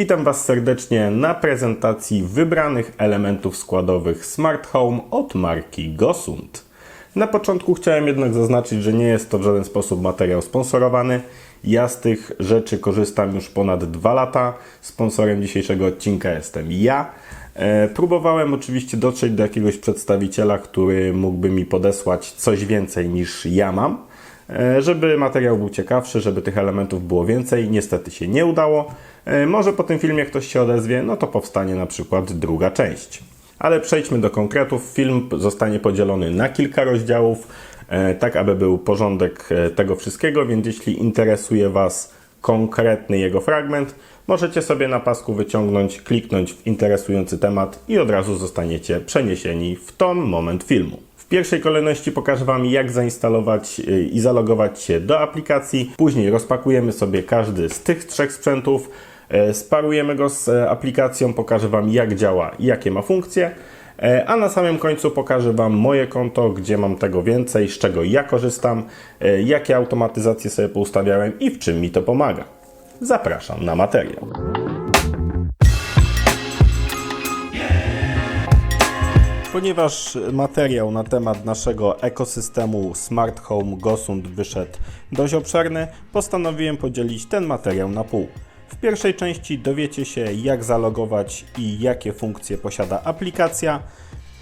Witam Was serdecznie na prezentacji wybranych elementów składowych Smart Home od marki Gosund. Na początku chciałem jednak zaznaczyć, że nie jest to w żaden sposób materiał sponsorowany. Ja z tych rzeczy korzystam już ponad dwa lata. Sponsorem dzisiejszego odcinka jestem ja. E, Próbowałem oczywiście dotrzeć do jakiegoś przedstawiciela, który mógłby mi podesłać coś więcej niż ja mam, e, żeby materiał był ciekawszy, żeby tych elementów było więcej. Niestety się nie udało. E, Może po tym filmie ktoś się odezwie, no to powstanie na przykład druga część. Ale przejdźmy do konkretów. Film zostanie podzielony na kilka rozdziałów, e, tak aby był porządek e, tego wszystkiego, więc jeśli interesuje Was konkretny jego fragment, możecie sobie na pasku wyciągnąć, kliknąć w interesujący temat i od razu zostaniecie przeniesieni w ten moment filmu. W pierwszej kolejności pokażę Wam, jak zainstalować i zalogować się do aplikacji. Później rozpakujemy sobie każdy z tych trzech sprzętów, sparujemy go z e, aplikacją, pokażę Wam, jak działa i jakie ma funkcje. E, A na samym końcu pokażę Wam moje konto, gdzie mam tego więcej, z czego ja korzystam, e, jakie automatyzacje sobie poustawiałem i w czym mi to pomaga. Zapraszam na materiał. Ponieważ materiał na temat naszego ekosystemu Smart Home Gosund wyszedł dość obszerny, postanowiłem podzielić ten materiał na pół. W pierwszej części dowiecie się jak zalogować i jakie funkcje posiada aplikacja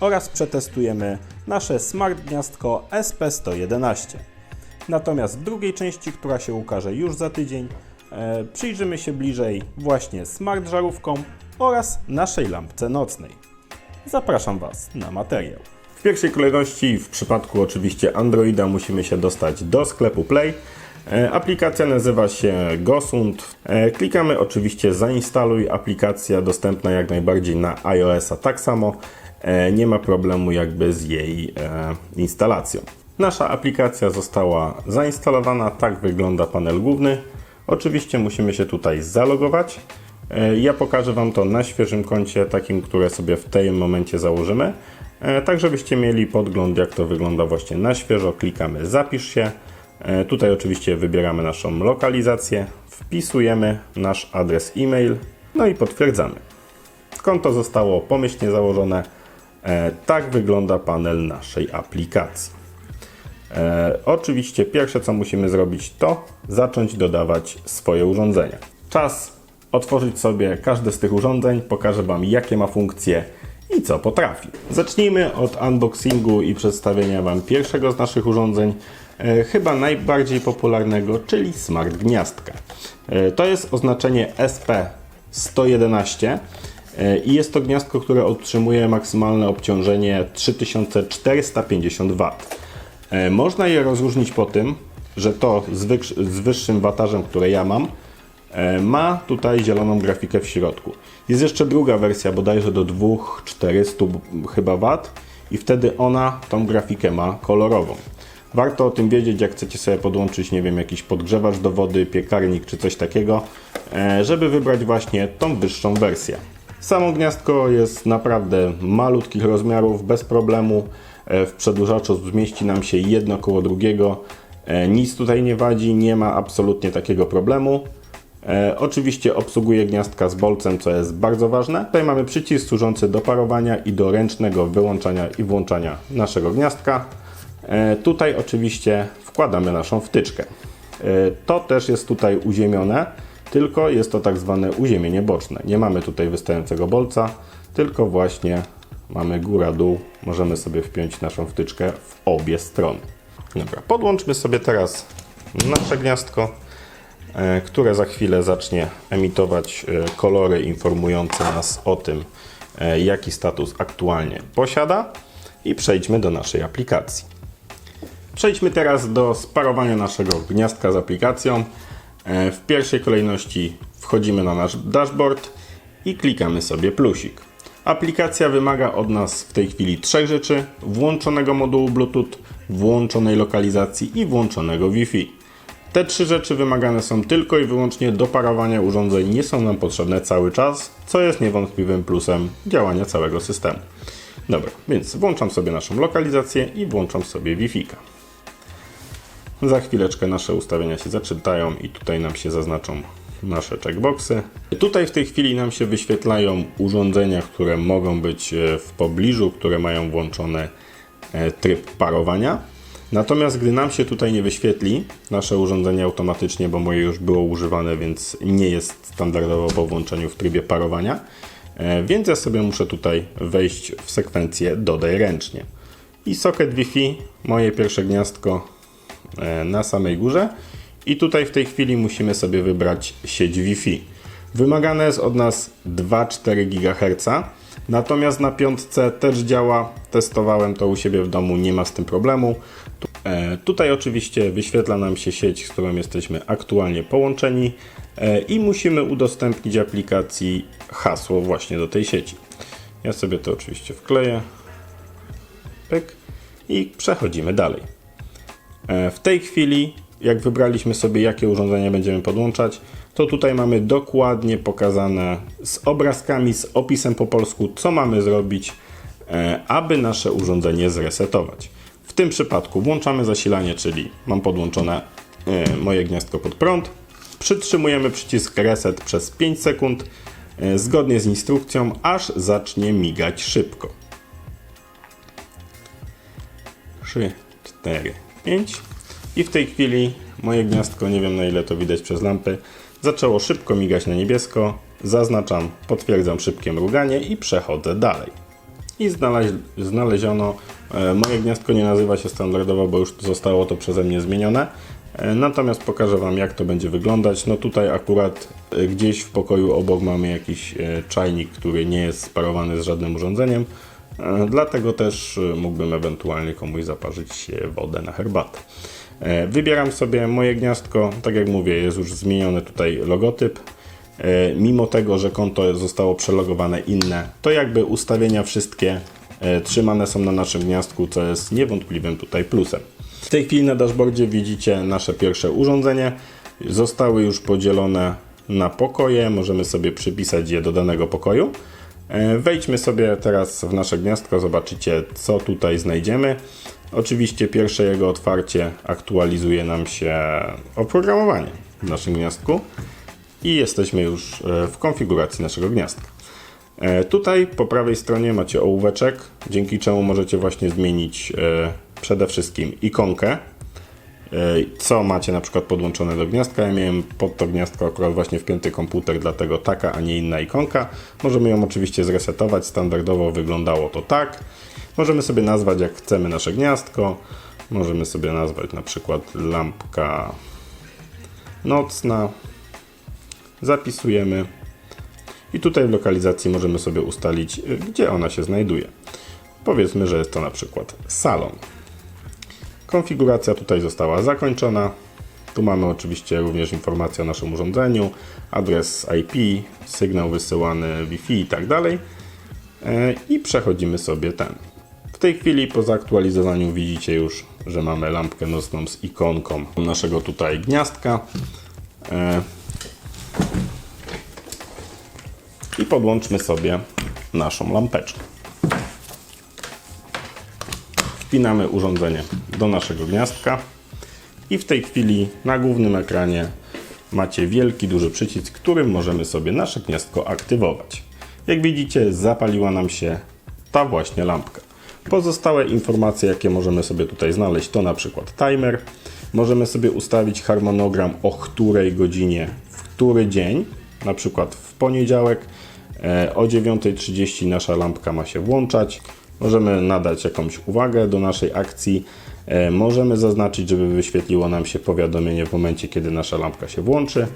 oraz przetestujemy nasze smart gniazdko SP111. Natomiast w drugiej części, która się ukaże już za tydzień, e, przyjrzymy się bliżej właśnie smart żarówkom oraz naszej lampce nocnej. Zapraszam Was na materiał. W pierwszej kolejności, w przypadku oczywiście Androida, musimy się dostać do sklepu Play. E, Aplikacja nazywa się Gosund. E, Klikamy oczywiście zainstaluj. Aplikacja dostępna jak najbardziej na iOS-a tak samo. E, Nie ma problemu jakby z jej instalacją. Nasza aplikacja została zainstalowana. Tak wygląda panel główny. Oczywiście musimy się tutaj zalogować. Ja pokażę Wam to na świeżym koncie, takim, które sobie w tym momencie założymy. Tak, żebyście mieli podgląd, jak to wygląda właśnie na świeżo. Klikamy zapisz się. E, Tutaj oczywiście wybieramy naszą lokalizację, wpisujemy nasz adres e-mail, no i potwierdzamy. Konto zostało pomyślnie założone. E, Tak wygląda panel naszej aplikacji. E, oczywiście pierwsze co musimy zrobić to zacząć dodawać swoje urządzenia. Czas otworzyć sobie każde z tych urządzeń, pokażę Wam jakie ma funkcje i co potrafi. Zacznijmy od unboxingu i przedstawienia Wam pierwszego z naszych urządzeń, chyba najbardziej popularnego, czyli Smart Gniazdka. E, to jest oznaczenie SP111 e, i jest to gniazdko, które otrzymuje maksymalne obciążenie 3450 W. E, Można je rozróżnić po tym, że to z, wyż- z wyższym watażem, które ja mam, e, ma tutaj zieloną grafikę w środku. Jest jeszcze druga wersja, bodajże do 2400 b- chyba wat i wtedy ona tą grafikę ma kolorową. Warto o tym wiedzieć, jak chcecie sobie podłączyć, nie wiem, jakiś podgrzewacz do wody, piekarnik czy coś takiego, e, żeby wybrać właśnie tą wyższą wersję. Samo gniazdko jest naprawdę malutkich rozmiarów, bez problemu. E, W przedłużaczu zmieści nam się jedno koło drugiego. E, Nic tutaj nie wadzi, nie ma absolutnie takiego problemu. Oczywiście obsługuje gniazdka z bolcem, co jest bardzo ważne. Tutaj mamy przycisk służący do parowania i do ręcznego wyłączania i włączania naszego gniazdka. E, tutaj oczywiście wkładamy naszą wtyczkę. E, to też jest tutaj uziemione, tylko jest to tak zwane uziemienie boczne. Nie mamy tutaj wystającego bolca, tylko właśnie mamy góra-dół. Możemy sobie wpiąć naszą wtyczkę w obie strony. Dobra, podłączmy sobie teraz nasze gniazdko e, które za chwilę zacznie emitować kolory informujące nas o tym, jaki status aktualnie posiada i przejdźmy do naszej aplikacji. Przejdźmy teraz do sparowania naszego gniazdka z aplikacją. E, W pierwszej kolejności wchodzimy na nasz dashboard i klikamy sobie plusik. Aplikacja wymaga od nas w tej chwili trzech rzeczy: włączonego modułu Bluetooth, włączonej lokalizacji i włączonego Wi-Fi. Te trzy rzeczy wymagane są tylko i wyłącznie do parowania urządzeń, nie są nam potrzebne cały czas, co jest niewątpliwym plusem działania całego systemu. Dobra, więc włączam sobie naszą lokalizację i włączam sobie Wi-Fi. Za chwileczkę nasze ustawienia się zaczytają i tutaj nam się zaznaczą nasze checkboxy. Tutaj w tej chwili nam się wyświetlają urządzenia, które mogą być e, w pobliżu, które mają włączony e, tryb parowania. Natomiast gdy nam się tutaj nie wyświetli nasze urządzenie automatycznie, bo moje już było używane, więc nie jest standardowo po włączeniu w trybie parowania, e, więc ja sobie muszę tutaj wejść w sekwencję dodaj ręcznie. I socket Wi-Fi, moje pierwsze gniazdko na samej górze. I tutaj w tej chwili musimy sobie wybrać sieć Wi-Fi. Wymagane jest od nas 2,4 GHz. Natomiast na piątce też działa. Testowałem to u siebie w domu, nie ma z tym problemu. E, tutaj oczywiście wyświetla nam się sieć, z którą jesteśmy aktualnie połączeni e, i musimy udostępnić aplikacji hasło właśnie do tej sieci. Ja sobie to oczywiście wkleję. Pyk. I przechodzimy dalej. E, W tej chwili, jak wybraliśmy sobie, jakie urządzenie będziemy podłączać, to tutaj mamy dokładnie pokazane z obrazkami, z opisem po polsku, co mamy zrobić, e, aby nasze urządzenie zresetować. W tym przypadku włączamy zasilanie, czyli mam podłączone e, moje gniazdko pod prąd. Przytrzymujemy przycisk reset przez 5 sekund, zgodnie z instrukcją, aż zacznie migać szybko. 3, 4, 5. I w tej chwili moje gniazdko, nie wiem na ile to widać przez lampy, zaczęło szybko migać na niebiesko. Zaznaczam, potwierdzam szybkie mruganie i przechodzę dalej. I znaleź, znaleziono, e, moje gniazdko nie nazywa się standardowo, bo już zostało to przeze mnie zmienione. E, Natomiast pokażę Wam, jak to będzie wyglądać. No tutaj akurat e, gdzieś w pokoju obok mamy jakiś czajnik, który nie jest sparowany z żadnym urządzeniem. E, Dlatego też e, mógłbym ewentualnie komuś zaparzyć wodę na herbatę. E, Wybieram sobie moje gniazdko. Tak jak mówię, jest już zmieniony tutaj logotyp. Mimo tego, że konto zostało przelogowane inne, to jakby ustawienia wszystkie trzymane są na naszym gniazdku, co jest niewątpliwym tutaj plusem. W tej chwili na dashboardzie widzicie nasze pierwsze urządzenie. Zostały już podzielone na pokoje. Możemy sobie przypisać je do danego pokoju. E, Wejdźmy sobie teraz w nasze gniazdko, zobaczycie co tutaj znajdziemy. Oczywiście pierwsze jego otwarcie aktualizuje nam się oprogramowanie w naszym gniazdku i jesteśmy już e, w konfiguracji naszego gniazdka. E, Tutaj po prawej stronie macie ołóweczek, dzięki czemu możecie właśnie zmienić przede wszystkim ikonkę, co macie na przykład podłączone do gniazdka. Ja miałem pod to gniazdko akurat właśnie wpięty komputer, dlatego taka, a nie inna ikonka. Możemy ją oczywiście zresetować, standardowo wyglądało to tak. Możemy sobie nazwać jak chcemy nasze gniazdko. Możemy sobie nazwać na przykład lampka nocna. Zapisujemy. I tutaj w lokalizacji możemy sobie ustalić, gdzie ona się znajduje. Powiedzmy, że jest to na przykład salon. Konfiguracja tutaj została zakończona. Tu mamy oczywiście również informacje o naszym urządzeniu, adres IP, sygnał wysyłany Wi-Fi i tak dalej. E, I przechodzimy sobie ten. W tej chwili po zaktualizowaniu widzicie już, że mamy lampkę nocną z ikonką naszego tutaj gniazdka. E, I podłączmy sobie naszą lampeczkę. Wpinamy urządzenie do naszego gniazdka i w tej chwili na głównym ekranie macie wielki, duży przycisk, którym możemy sobie nasze gniazdko aktywować. Jak widzicie, zapaliła nam się ta właśnie lampka. Pozostałe informacje, jakie możemy sobie tutaj znaleźć, to na przykład timer. Możemy sobie ustawić harmonogram, o której godzinie, w który dzień, na przykład w poniedziałek e, o 9.30 nasza lampka ma się włączać. Możemy nadać jakąś uwagę do naszej akcji. E, Możemy zaznaczyć, żeby wyświetliło nam się powiadomienie w momencie, kiedy nasza lampka się włączy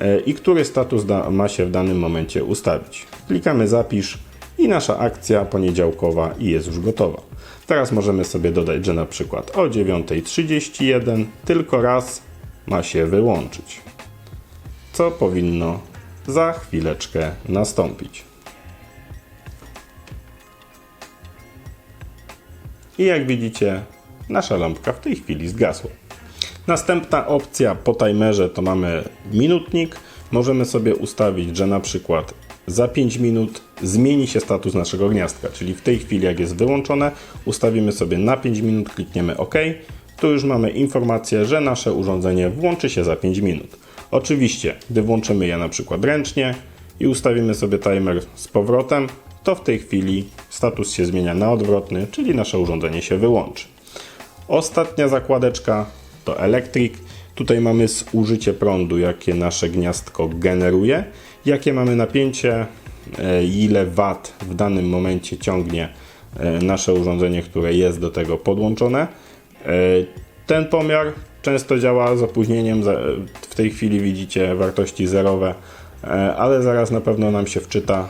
e, i który status ma się w danym momencie ustawić. Klikamy zapisz i nasza akcja poniedziałkowa i jest już gotowa. Teraz możemy sobie dodać, że na przykład o 9.31 tylko raz ma się wyłączyć. Co powinno za chwileczkę nastąpić. I jak widzicie, nasza lampka w tej chwili zgasła. Następna opcja po timerze to mamy minutnik. Możemy sobie ustawić, że na przykład za 5 minut zmieni się status naszego gniazdka, czyli w tej chwili jak jest wyłączone, ustawimy sobie na 5 minut, klikniemy OK. Tu już mamy informację, że nasze urządzenie włączy się za 5 minut. Oczywiście, gdy włączymy je na przykład ręcznie i ustawimy sobie timer z powrotem, to w tej chwili status się zmienia na odwrotny, czyli nasze urządzenie się wyłączy. Ostatnia zakładeczka to elektryk. Tutaj mamy zużycie prądu, jakie nasze gniazdko generuje, jakie mamy napięcie, e, ile wat w danym momencie ciągnie e, nasze urządzenie, które jest do tego podłączone. E, Ten pomiar często działa z opóźnieniem. W tej chwili widzicie wartości zerowe, ale zaraz na pewno nam się wczyta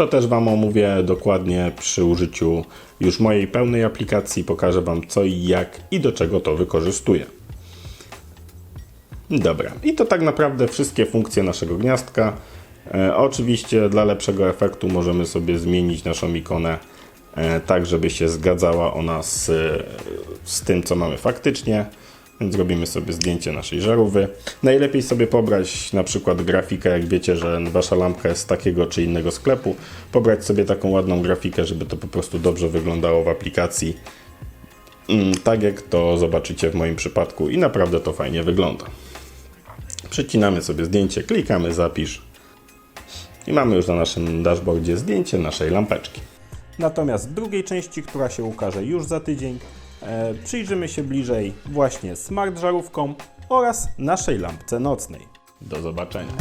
to też Wam omówię dokładnie przy użyciu już mojej pełnej aplikacji. Pokażę Wam co i jak i do czego to wykorzystuję. Dobra, i to tak naprawdę wszystkie funkcje naszego gniazdka. E, oczywiście dla lepszego efektu możemy sobie zmienić naszą ikonę e, tak, żeby się zgadzała ona z, z tym, co mamy faktycznie. Więc robimy sobie zdjęcie naszej żarówki. Najlepiej sobie pobrać na przykład grafikę, jak wiecie, że wasza lampka jest z takiego czy innego sklepu. Pobrać sobie taką ładną grafikę, żeby to po prostu dobrze wyglądało w aplikacji. Mm, Tak jak to zobaczycie w moim przypadku i naprawdę to fajnie wygląda. Przecinamy sobie zdjęcie, klikamy zapisz i mamy już na naszym dashboardzie zdjęcie naszej lampeczki. Natomiast w drugiej części, która się ukaże już za tydzień, przyjrzymy się bliżej właśnie smart żarówkom oraz naszej lampce nocnej. Do zobaczenia.